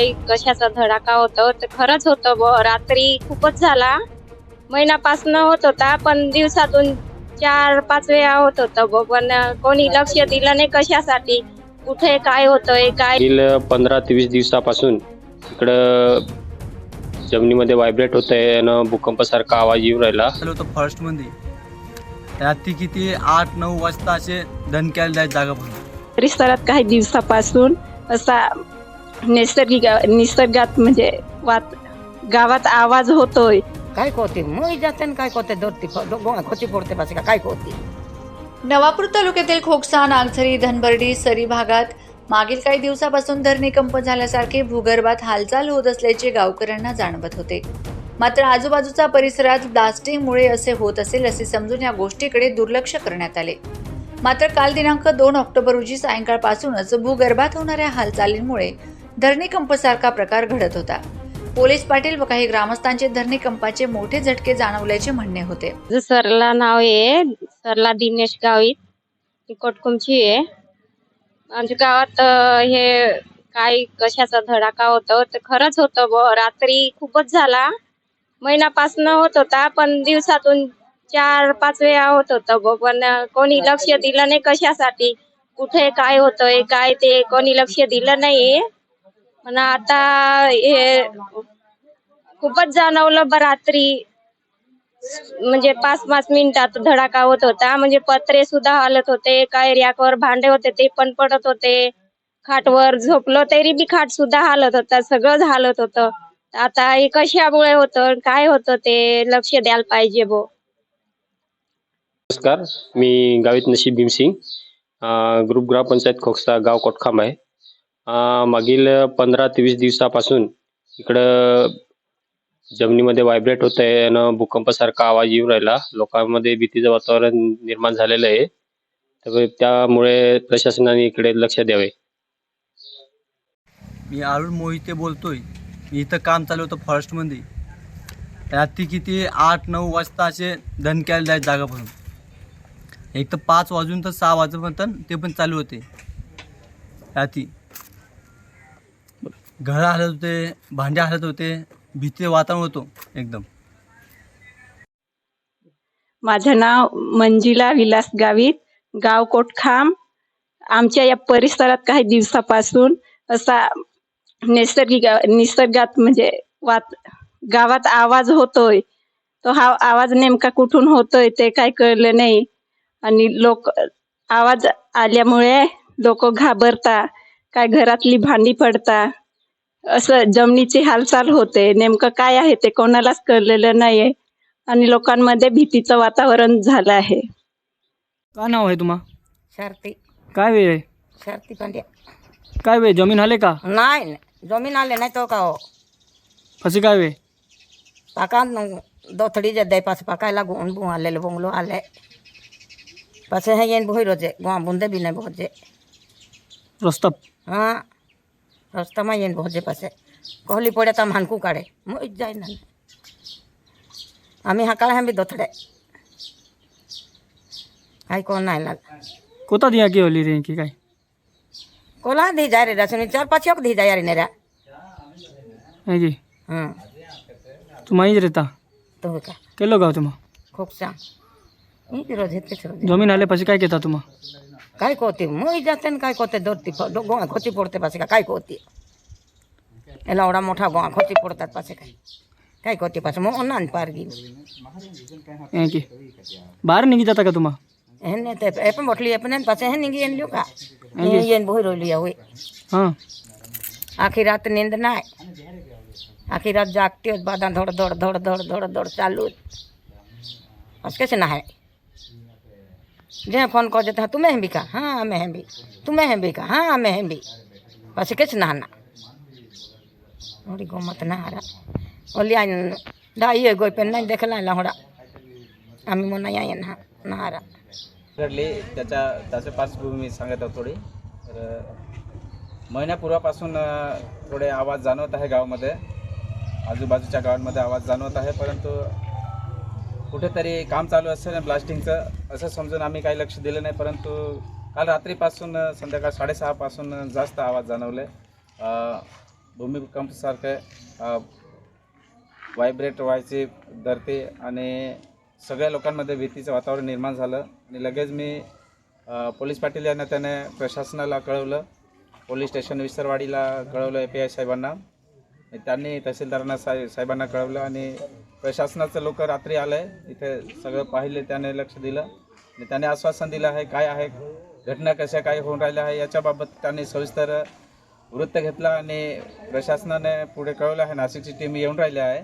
काही कशाचा धडाका होतो ते खरंच होतं ब. रात्री खूपच झाला. महिन्यापासून होत होता पण दिवसातून चार पाच वेळा होत होतं ब. पण कोणी लक्ष दिलं नाही कशासाठी कुठे काय होतंय काय मागील पंधरा ते वीस दिवसापासून इकडं जमिनीमध्ये व्हायब्रेट होत आहे आणि भूकंपासारखा आवाज येऊ राहिला. आलो होतो फर्स्टमध्ये रात्री किती? आठ नऊ वाजता असे दणक्याला जायची जागा पण परिसरात काही दिवसापासून असा नैसर्गिक निसर्गात म्हणजे वात गावात आवाज होतोय. काय कोती মই जाते काय कोते धरती गोळा खोची पडते पासे का? काय कोती नवापूर तालुक्यातील खोकसा नागझरी धनबर्डी सरी भागात मागील काही दिवसापासून धरणीकंप झाल्यासारखे भूगर्भात हालचाल होत असल्याचे गावकऱ्यांना जाणवत होते. मात्र आजूबाजूचा परिसरात ब्लास्टिंगमुळे असे होत असेल असे समजून या गोष्टीकडे दुर्लक्ष करण्यात आले. मात्र काल दिनांक दोन ऑक्टोबर रोजी सायंकाळपासूनच भूगर्भात होणाऱ्या हालचालींमुळे धरणीकंपसारखा प्रकार घडत होता. पोलीस पाटील व काही ग्रामस्थांचे धरणीकंपाचे मोठे झटके जाणवल्याचे म्हणणे होते. सरला नाव आहे सरला दिनेश गावित कोटकुमची आहे. आमच्या गावात हे काय कशाचा धडाका होतो तर खरंच होतं ब रात्री खूपच झाला. महिन्यापासून होत होता पण दिवसातून चार पाच वेळा होत होतं ब पण कोणी लक्ष दिलं नाही कशासाठी. कुठे काय होतंय काय ते कोणी लक्ष दिलं नाही. पण आता हे खूपच जाणवलं ब रात्री. म्हणजे पाच पाच मिनिटात धडाका होत होता. म्हणजे पत्रे सुद्धा हलत होते. काय रॅकवर भांडे होते. ते पण पडत होते. खाटवर झोपलो तरी बी खाट सुद्धा हालत होता. सगळंच हालत होतं. आता हे कशामुळे होतं? काय होतं ते लक्ष द्यायला पाहिजे बो. नमस्कार. मी गावित नशीब भीमसिंग. ग्रुप ग्रुप ग्रामपंचायत खोकसा गाव कोटखाम आहे. मागील पंधरा ते वीस दिवसापासून इकडं जमिनीमध्ये व्हायब्रेट होत आहे आणि भूकंपासारखा आवाज येऊ राहिला. लोकांमध्ये भीतीचं वातावरण निर्माण झालेलं आहे. त्यामुळे त्यामुळे प्रशासनाने इकडे लक्ष द्यावे. मी अरुण मोहिते बोलतोय. मी इथं काम चालू होतं फॉरेस्टमध्ये रात्री किती? आठ नऊ वाजता असे धनक्याला जायचं जागा एक तर पाच वाजून तर सहा वाजेपर्यंत ते पण चालू होते. रात्री. घरं हलत होते भांडे हलत होते भीती वातावरण होतो एकदम. माझं नाव मंजिला विलास गावित गाव कोटखाम. आमच्या या परिसरात काही दिवसापासून असा नैसर्गिक निसर्गात म्हणजे वात गावात आवाज होतोय. तो हा आवाज नेमका कुठून होतोय ते काय कळलं नाही. आणि लोक आवाज आल्यामुळे लोक घाबरता काय घरातली भांडी पडता. असं जमिनीची हालचाल होते. नेमकं काय आहे ते कोणालाच कळलेलं नाहीये. आणि लोकांमध्ये भीतीचं वातावरण झालं आहे. काय नाव आहे तुम्हा? शर्ती. काय वेळ आहे? शर्ती पांड्या. काय वेळ जमीन आले का? नाही नाही. जमीन आले नाही तो का हो? कशी काय वेळ पाका दोथडी जे दे पास पाकायला गुण बुं आले बुंगलो आले. पासे हे येन बोही रोजे गुआ बुंदे भी नाही भोजे. रस्ता. हां. रस्तामा येन भोजे पासे कहली पडे तर हानकू काढे मग जाय ना आम्ही हाकाळा हॅम्बी दोथडे काही कोण नाही लाग कोता दिया की होली रे की काय कोला धी जाय रे रसनी चार पाच योग धी जाय रे नेरा है की हां तुम्हा ही रहता तो का केलो गाव तुम्हा खूप सांग मी ती रोज येतेच रोज जमीन आले પછી काय केता মই जाते काय कोते धरती गोळा खोची पडते पासे का? काय कोती याला एवढा मोठा गोळा खोची पडतात पासे काय काय कोती पासे? मग ओनान पारगी है की. बाहेर निघी जाता का तुम्हा? हेने ते ए पण म्हटली पण पासे. हे निघी का? येन बोही रोली होय हां. आखी रात नींद नाही. आखी रात जागती बादा धड धड धड धड धड धड चालू बस कैसे जे फोन कर देता तुम्हें हैं भी का? हाँ हमें हैं भी तुम्हें हैं भी हाँ हमें हैं भी बस कैसे नहाना थोड़ी गोमत ना हरा ओली गोई पे नहीं देखला लहरा आम्ही मग नाही आहे ना नहारा घडली त्याच्या त्याची पार्श्वभूमी मी सांगत आहोत थोडी. तर महिन्यापूर्वापासून थोडे आवाज जाणवत आहे गावामध्ये. आजूबाजूच्या गावांमध्ये आवाज जाणवत आहे परंतु कुठेतरी काम चालू असेल ब्लास्टिंगचं असं समजून आम्ही काही लक्ष दिलं नाही परंतु काल रात्रीपासून संध्याकाळ साडेसहापासून जास्त आवाज जाणवले. भूमिकंपसारखे व्हायब्रेट व्हायचे धरते आणि सगळ्या लोकांमध्ये भीतीचं वातावरण निर्माण झालं. आणि लगेच मी पोलीस पाटील यांना त्याने प्रशासनाला कळवलं. पोलीस स्टेशन विसरवाडीला कळवलं ए पी आय साहेबांना. त्यांनी तहसीलदारांना साहेब साहेबांना कळवलं आणि प्रशासनाचं लोक रात्री आलं. आहे इथे सगळं पाहिले त्याने लक्ष दिलं. त्याने आश्वासन दिलं आहे काय आहे घटना कशा काय होऊन राहिल्या आहे याच्याबाबत त्यांनी सविस्तर वृत्त घेतलं आणि प्रशासनाने पुढे कळवलं आहे नाशिकची टीम येऊन राहिली आहे.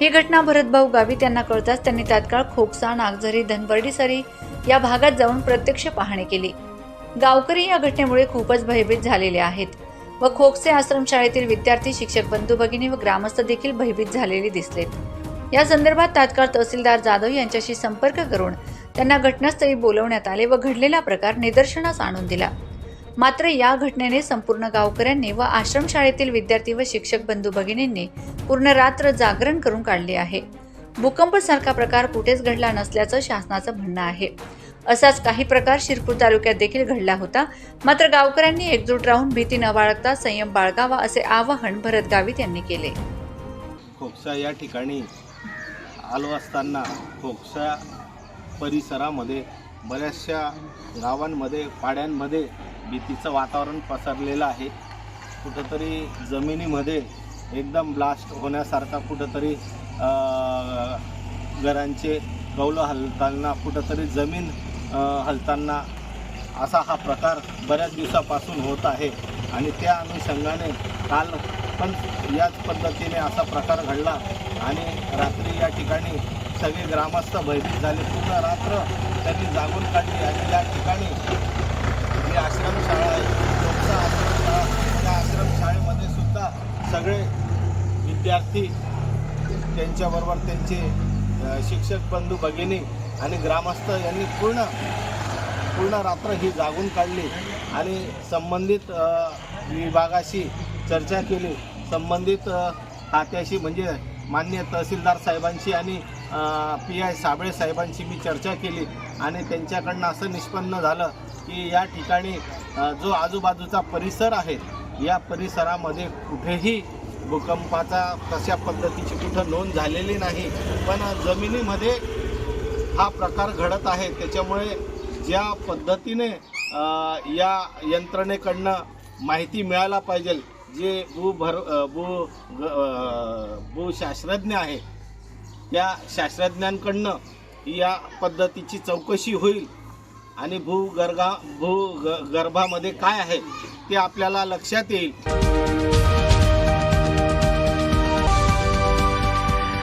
ही घटना भरतभाऊ गावित यांना कळताच त्यांनी तात्काळ खोकसा नागझरी धनबर्डीसरी या भागात जाऊन प्रत्यक्ष पाहणी केली. गावकरी या घटनेमुळे खूपच भयभीत झालेले आहेत व खोकसे आश्रमशाळेतील विद्यार्थी शिक्षक बंधू भगिनी व ग्रामस्थ देखील भयभीत झालेले दिसलेत. या संदर्भात तात्काळ तहसीलदार जाधव यांच्याशी संपर्क करून त्यांना घटनास्थळी बोलवण्यात आले व घडलेला प्रकार निदर्शनास आणून दिला. मात्र या घटनेने संपूर्ण गावकऱ्यांनी व आश्रमशाळेतील विद्यार्थी व शिक्षक बंधू भगिनींनी पूर्ण रात्र जागरण करून काढले आहे. भूकंप सारखा प्रकार कुठेच घडला नसल्याचं शासनाचं म्हणणं आहे. असाच काही प्रकार शिरपूर तालुक्यात देखील घडला होता. मात्र गावकऱ्यांनी एकजूट राहून भीती न बाळगता संयम बाळगावा असे आवाहन भरत गावित यांनी केले. खोकसा या ठिकाणी आलो असताना खोकसा परिसरामध्ये बऱ्याचशा गावांमध्ये पाड्यांमध्ये भीतीचं वातावरण पसरलेलं आहे. कुठंतरी जमिनीमध्ये एकदम ब्लास्ट होण्यासारखा कुठंतरी घरांचे कौलं हलताना कुठंतरी जमीन हलताना असा हा प्रकार बऱ्याच दिवसापासून होत आहे. आणि त्या अनुषंगाने काल पण याच पद्धतीने असा प्रकार घडला. आणि रात्री या ठिकाणी सगळे ग्रामस्थ भयभीत झाले. पूर्ण रात्र त्यांनी जागून काढली आणि या ठिकाणी जी आश्रमशाळा आहे लोकसा आश्रमशाळा त्या आश्रमशाळेमध्ये सुद्धा सगळे विद्यार्थी त्यांच्याबरोबर त्यांचे शिक्षक बंधू भगिनी आणि ग्रामस्थ यांनी पूर्ण पूर्ण रात्र ही जागून काढली आणि संबंधित विभागाशी चर्चा केली. संबंधित खात्याशी म्हणजे मान्य तहसीलदार साहेबांशी आणि पी आय साबळे साहेबांशी मी चर्चा केली आणि त्यांच्याकडनं असं निष्पन्न झालं की या ठिकाणी जो आजूबाजूचा परिसर आहे या परिसरामध्ये कुठेही भूकंपाचा तशा पद्धतीची कुठं नोंद झालेली नाही. पण जमिनीमध्ये हा प्रकार घडत आहे. त्याच्यामुळे ज्या पद्धतीने या यंत्रणेकडनं माहिती मिळायला पाहिजे जे भूभर भू ग- भूशास्त्रज्ञ आहे त्या शास्त्रज्ञांकडनं या पद्धतीची चौकशी होईल. आणि भूगर्गा भू ग गर्भामध्ये काय आहे ते आपल्याला लक्षात येईल.